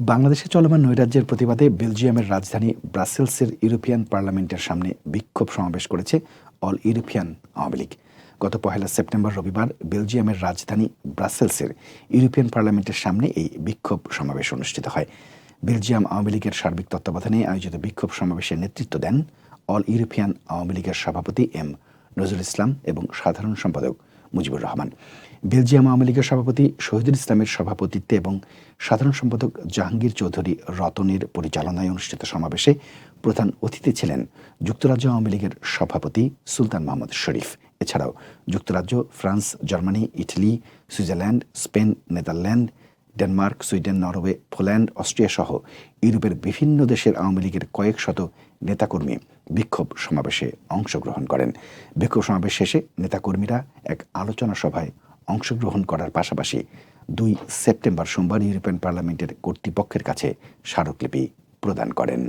বাংলাদেশে চলমান নৈরাজ্যের প্রতিবাদে বেলজিয়ামের রাজধানী ব্রাসেলসের ইউরোপিয়ান পার্লামেন্টের সামনে বিক্ষোভ সমাবেশ করেছে অল ইউরোপিয়ান আওয়ামী লীগ। গত পহেলা সেপ্টেম্বর রবিবার বেলজিয়ামের রাজধানী ব্রাসেলসের ইউরোপিয়ান পার্লামেন্টের সামনে এই বিক্ষোভ সমাবেশ অনুষ্ঠিত হয়। বেলজিয়াম আওয়ামী লীগের সার্বিক তত্ত্বাবধানে আয়োজিত বিক্ষোভ সমাবেশের নেতৃত্ব দেন অল ইউরোপিয়ান আওয়ামী লীগের সভাপতি এম নজরুল ইসলাম এবং সাধারণ সম্পাদক মুজিবুর রহমান। বেলজিয়াম আওয়ামী লীগের সভাপতি শহীদুল ইসলামের সভাপতিত্বে এবং সাধারণ সম্পাদক জাহাঙ্গীর চৌধুরী রতনের পরিচালনায় অনুষ্ঠিত সমাবেশে প্রধান অতিথি ছিলেন যুক্তরাজ্য আওয়ামী লীগের সভাপতি সুলতান মোহাম্মদ শরীফ। এছাড়াও যুক্তরাজ্য, France, Germany, Italy, Switzerland, Spain, Netherland Denmark, Sweden, Norway, Poland, Austria সহ ইউরোপের বিভিন্ন দেশের আওয়ামী লীগের কয়েক শত নেতাকর্মী বিক্ষোভ সমাবেশে অংশগ্রহণ করেন। বিক্ষোভ সমাবেশ শেষে নেতাকর্মীরা এক আলোচনা সভায় অংশগ্রহণ করার পাশাপাশি দুই সেপ্টেম্বর সোমবার ইউরোপিয়ান পার্লামেন্টের কর্তৃপক্ষের কাছে স্মারকলিপি প্রদান করেন।